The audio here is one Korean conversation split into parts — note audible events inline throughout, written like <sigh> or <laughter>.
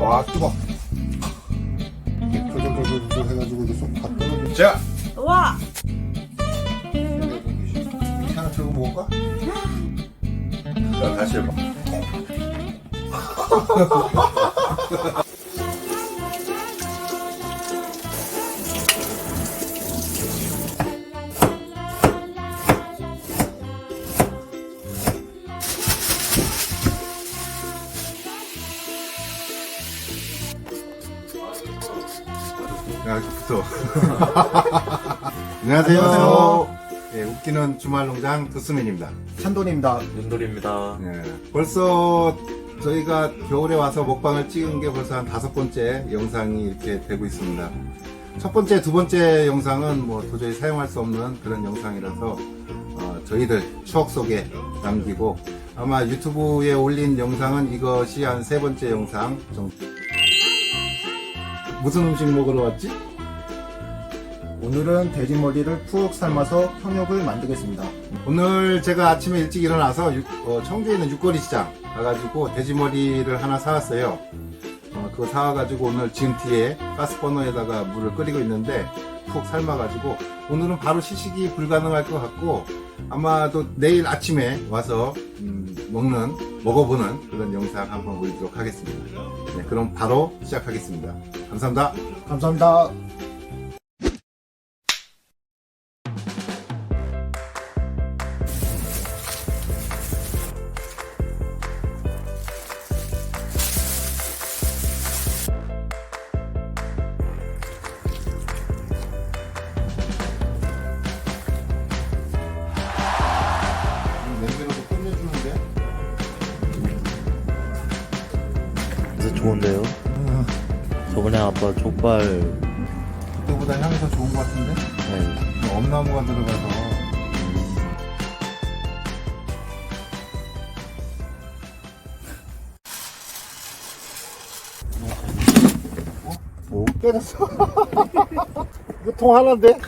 와 뜨거. 이게 쫄쫄쫄쫄 해가지고 이제 쏙다 떨어져. 자, 와! 하나 들고 먹을까? 자, 다시 해봐. <laughs> 야, 붙어. <laughs> 안녕하세요. 안녕하세요. 네, 웃기는 주말 농장 두스맨입니다. 찬돈입니다. 윤돌입니다. 네, 벌써 저희가 겨울에 와서 먹방을 찍은 게 벌써 한 다섯 번째 영상이 이렇게 되고 있습니다. 첫 번째, 두 번째 영상은 뭐 도저히 사용할 수 없는 그런 영상이라서 어, 저희들 추억 속에 남기고 아마 유튜브에 올린 영상은 이것이 한 세 번째 영상 정도. 무슨 음식 먹으러 왔지? 오늘은 돼지머리를 푹 삶아서 평육을 만들겠습니다. 오늘 제가 아침에 일찍 일어나서 육- 어, 청주에 있는 육거리 시장 가가지고 돼지머리를 하나 사왔어요. 어, 그거 사와가지고 오늘 지금 뒤에 가스버너에다가 물을 끓이고 있는데 푹 삶아가지고 오늘은 바로 시식이 불가능할 것 같고 아마도 내일 아침에 와서 음, 먹는 먹어보는 그런 영상 한번 올리도록 하겠습니다. 네, 그럼 바로 시작하겠습니다. 감사합니다. 감사합니다. 좋은데요? 저번에 아빠 족발 그때보다 향이 더 좋은 것 같은데? 네, 엄나무가 들어가서 오, 깨졌어. <laughs> 이거 통 하나인데?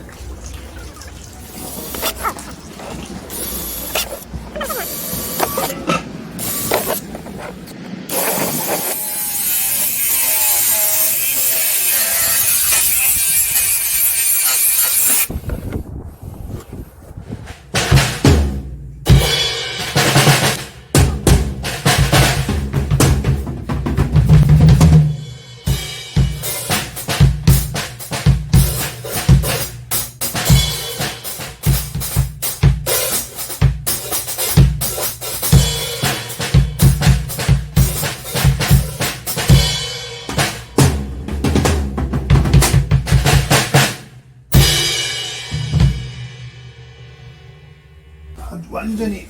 아주 완전히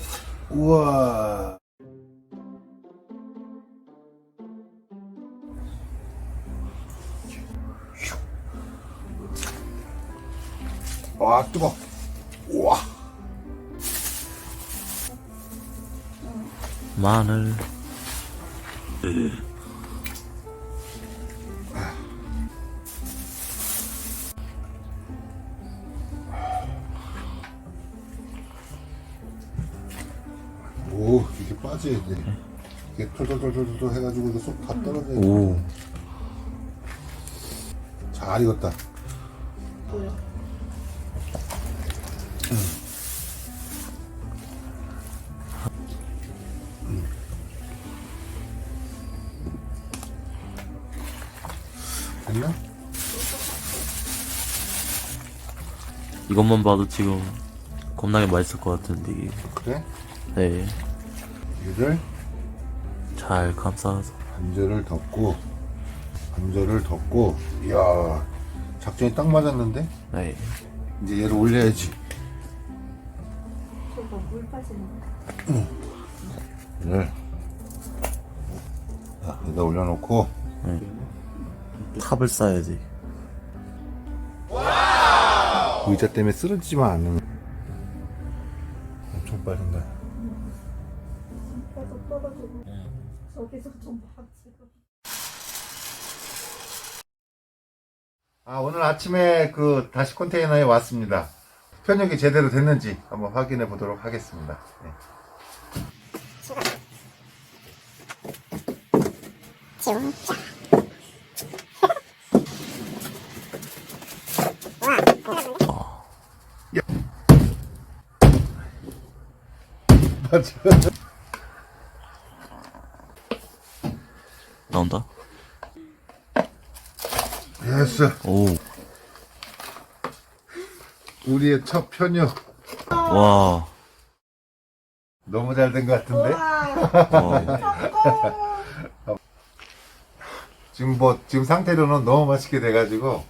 우와. 와 뜨거. 우와. 마늘 빠져야 돼 이게 털털털털털 해가지고 이거 쏙 다 떨어져 오. 잘 익었다. 됐나? 이것만 봐도 지금 겁나게 맛있을 것 같은데 이게. 그래? 네, 이를 잘 감싸서. 반절을 덮고 반절을 덮고 이야 작전이 딱 맞았는데? 네, 이제 얘를 올려야지. 물 빠지는 얘를 자, 여기다 올려놓고. 탑을 쌓아야지. 의자 때문에 쓰러지지만 않으면 엄청 빠진다 앞에서 좀 봐, 지금. 아, 오늘 아침에 그 다시 컨테이너에 왔습니다. 편육이 제대로 됐는지 한번 확인해 보도록 하겠습니다. 네. 진짜. 맞아. <laughs> <laughs> 나온다? 됐어. 오. 우리의 첫 편유. 와. 너무 잘 된 것 같은데? 와. 지금 뭐, 지금 상태로는 너무 맛있게 돼가지고,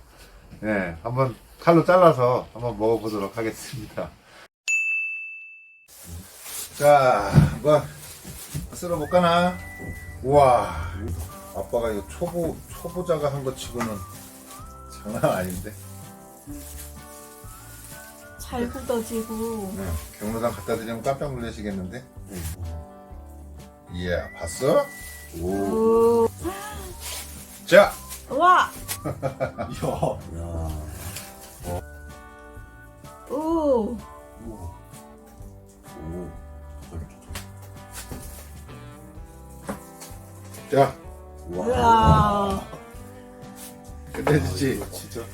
예, 한번 칼로 잘라서 한번 먹어보도록 하겠습니다. 자, 뭐, 쓸어 볼까나? 우와, 아빠가 이거 초보, 초보자가 한 거 치고는 장난 아닌데? 잘 굳어지고 네, 경로당 갖다 드리면 깜짝 놀라시겠는데? 이야, 봤어? 오. 오. 자, 와. <laughs> 이야. 오. 자, 우 와. 끝내주지. 진짜.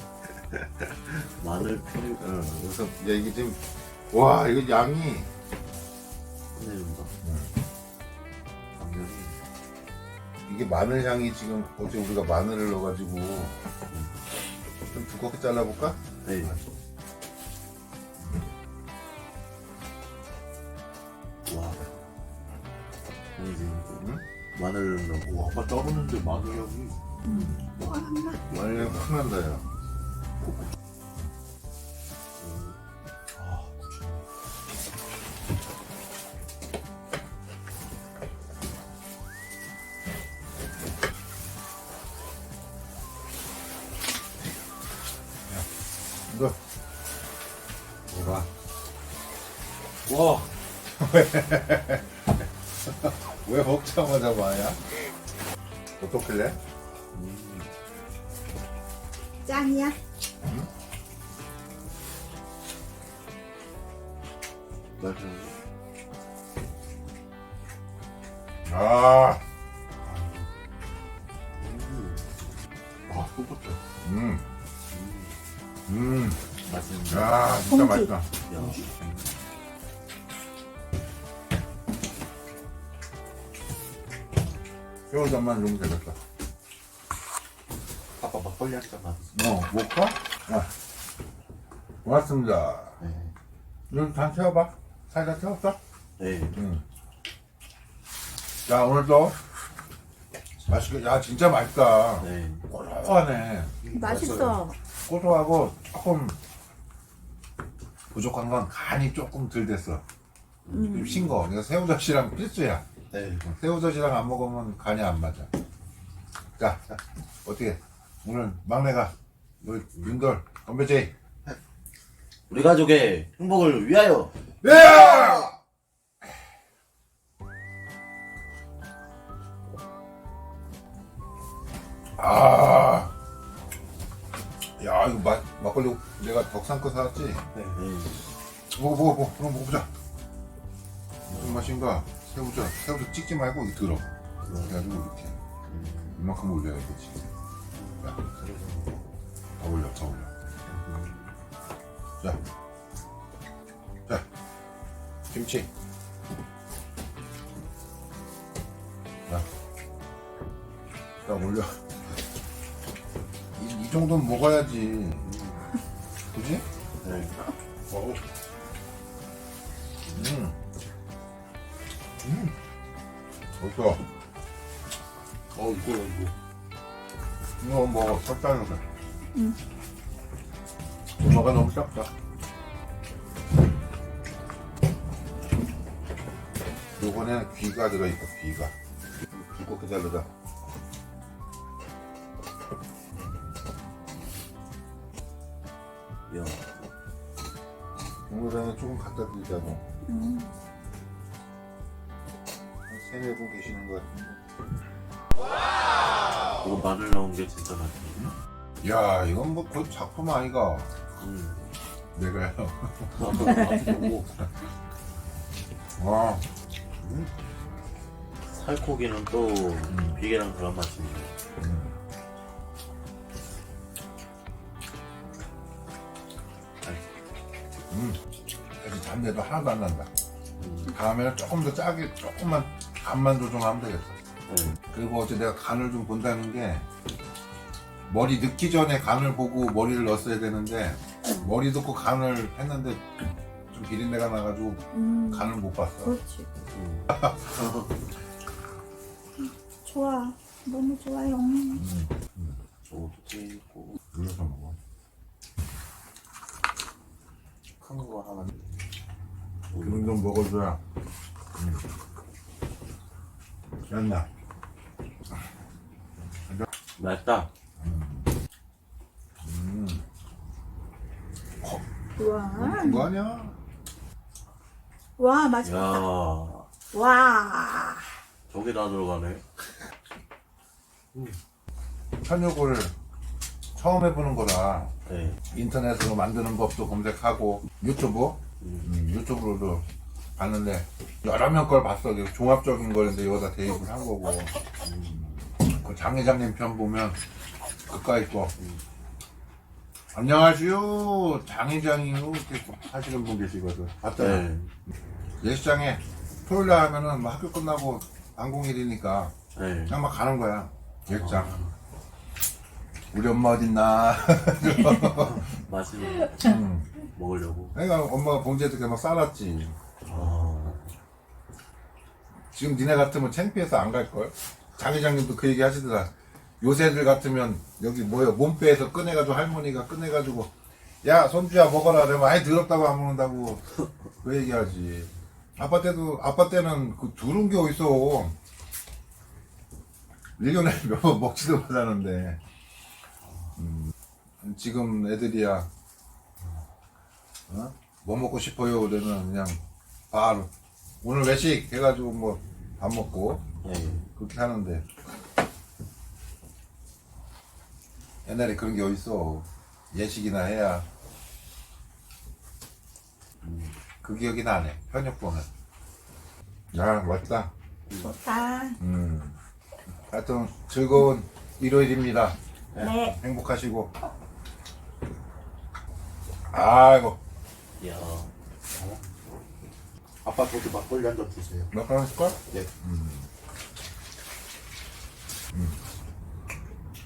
<laughs> 마늘 필요 어, 그래서 야 이게 지금 와 이거 양이 끝내준다. 당면이. 이게 마늘 향이 지금 어제 우리가 마늘을 넣어가지고 좀 두껍게 잘라볼까? 네. 와. 아니 지금 응? 마늘 넣고 와, 아빠 떠보는데 마늘 향이. 마늘 향 확 난다 야. 아, 이거 뭐가? <laughs> 와. <laughs> 왜 먹자마자 마야? 어떻길래? 짱이야. 맛있는 아, 아, 똑같아. 음, 음, 맛있는 야 진짜 공기. 맛있다. 야. 새우젓만 좀 되겠다. 아빠 막걸리 한잔 맛. 어, 먹까? 아, 고맙습니다. 네. 이거 다 태워봐. 살다 태웠어? 네. 응. 자, 오늘도 맛있게, 야, 진짜 맛있다. 네. 고소하네. 맛있어. 고소하고 조금 부족한 건 간이 조금 덜 됐어. 좀 싱거. 이거 새우젓이랑 필수야. 네. 새우젓이랑 안 먹으면 간이 안 맞아. 자, 자, 어떻게 오늘 막내가 우리 윤돌 건배제이. 우리 가족의 행복을 위하여. 예! 아, 야 이거 막 막걸리 내가 덕산 거 사왔지. 네. 먹어 먹어 먹어 그럼 먹어보자. 무슨 맛인가? 새우젓 새우젓 찍지 말고 이거 들어. 그래가지고 이렇게 이만큼 올려야 되지. 야, 더 올려 더 올려. 자, 자, 김치. 자, 딱 올려. 이, 이 정도는 먹어야지. 그지? 네. 어. 맛있어. 어, 이거, 이거. 이거 먹어. 삭다는 거. 응. 엄마가 너무 작다. 요번에는 귀가 들어있고, 귀가. 두껍게 자르자. 야. 동물원에 조금 갖다 드리자고. 한 분 계시는 것 같은데. 이거 마늘 넣은 게 진짜 맛있네. 야, 이건 뭐 거의 작품 아이가. 음. 내가요. <laughs> 너무 와, 살코기는 또 비계랑 그런 맛이 있네. 음. 그래서 잔내도 하나도 안 난다. 다음에는 조금 더 짜게 조금만 간만 조정하면 되겠다. 네. 그리고 어제 내가 간을 좀 본다는 게 머리 넣기 전에 간을 보고 머리를 넣었어야 되는데 머리 넣고 간을 했는데 좀 비린내가 나가지고 음, 간을 못 봤어. 그렇지. 음. <laughs> 좋아. 너무 좋아요. 저것도 튀고 눌러서 먹어. 큰 거 하나. 기름 좀 먹어줘야. 음. 짠나. 맛있다. 우와. 그거 아니야? 와, 맛있다. 야, 와. 저게 다 들어가네. 편육을 처음 해보는 거라 네. 인터넷으로 만드는 법도 검색하고 유튜브 음. 음, 유튜브로도 봤는데 여러 명 걸 봤어. 이거 종합적인 거인데 여기다 대입을 한 거고. 음, 그 장 회장님 편 보면 그까이 거. 안녕하세요. 장 회장이요. 이렇게 하시는 분 계시거든. 봤잖아. 네. 예시장에 토요일 날 하면은 뭐 학교 끝나고 방공일이니까 네. 그냥 막 가는 거야. 예시장. 우리 엄마 어딨나. <laughs> 맛있는 거 음. 먹으려고. 내가 엄마가 봉지에 이렇게 막 싸놨지. 아, 지금 니네 같으면 창피해서 안 갈걸? 장 회장님도 그 얘기 하시더라. 요새들 같으면 여기 뭐야 몸빼에서 꺼내가지고 할머니가 꺼내가지고 야 손주야 먹어라 그러면 아예 더럽다고 안 먹는다고 그 얘기하지. 아빠 때도 아빠 때는 그 두른 게 어딨어. 1년에 <laughs> 몇 번 먹지도 못하는데 음, 지금 애들이야 어? 뭐 먹고 싶어요 그러면 그냥 바로. 오늘 외식 해가지고 뭐 밥 먹고 네. 그렇게 하는데. 옛날에 그런 게 어딨어. 예식이나 해야. 음, 그 기억이 나네. 현역보는 야 멋있다. 좋다. 음. 하여튼 즐거운 일요일입니다. 네. 행복하시고. 아이고. 야. 아빠 저기 막걸리 한잔 드세요. 몇번 했을걸? 네.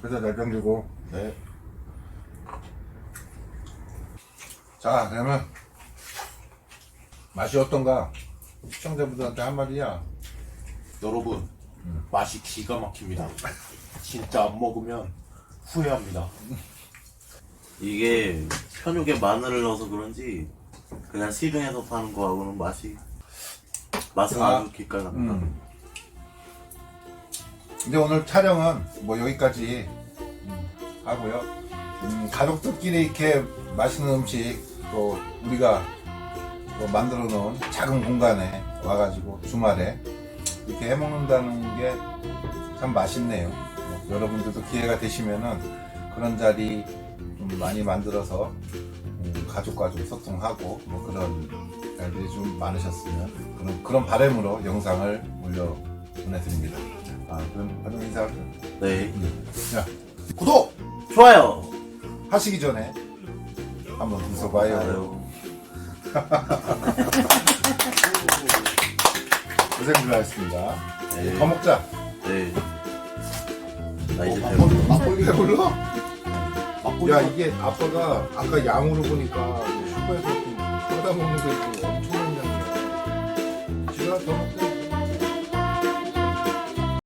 그래서 날병 주고 네. 자 그러면 맛이 어떤가 시청자분들한테 한마디야 여러분, 맛이 기가 막힙니다. 진짜 안 먹으면 후회합니다. 이게 편육에 마늘을 넣어서 그런지 그냥 시중에서 파는 거하고는 맛이 맛은 아, 아주 기가 납니다. 음. 이제 오늘 촬영은 뭐 여기까지 음, 하고요. 음, 가족들끼리 이렇게 맛있는 음식 또 우리가 또 만들어 놓은 작은 공간에 와가지고 주말에 이렇게 해 먹는다는 게 참 맛있네요. 뭐 여러분들도 기회가 되시면은 그런 자리 좀 많이 만들어서 음, 가족과 좀 소통하고 뭐 그런 날들이 좀 많으셨으면 그런 그런 바람으로 영상을 올려 보내드립니다. 아 그럼 반응 인사할게요. 네. 자 구독 좋아요. 하시기 전에 한번 웃어봐요. 좋아요. 고생들 하셨습니다. 네. 더 먹자. 네. 나 이제 어, 배고파. 막걸리 배불러? 막걸리 야 이게 아빠가 아까 양으로 보니까 슈퍼에서 좀 사다 먹는 게 엄청 Toplu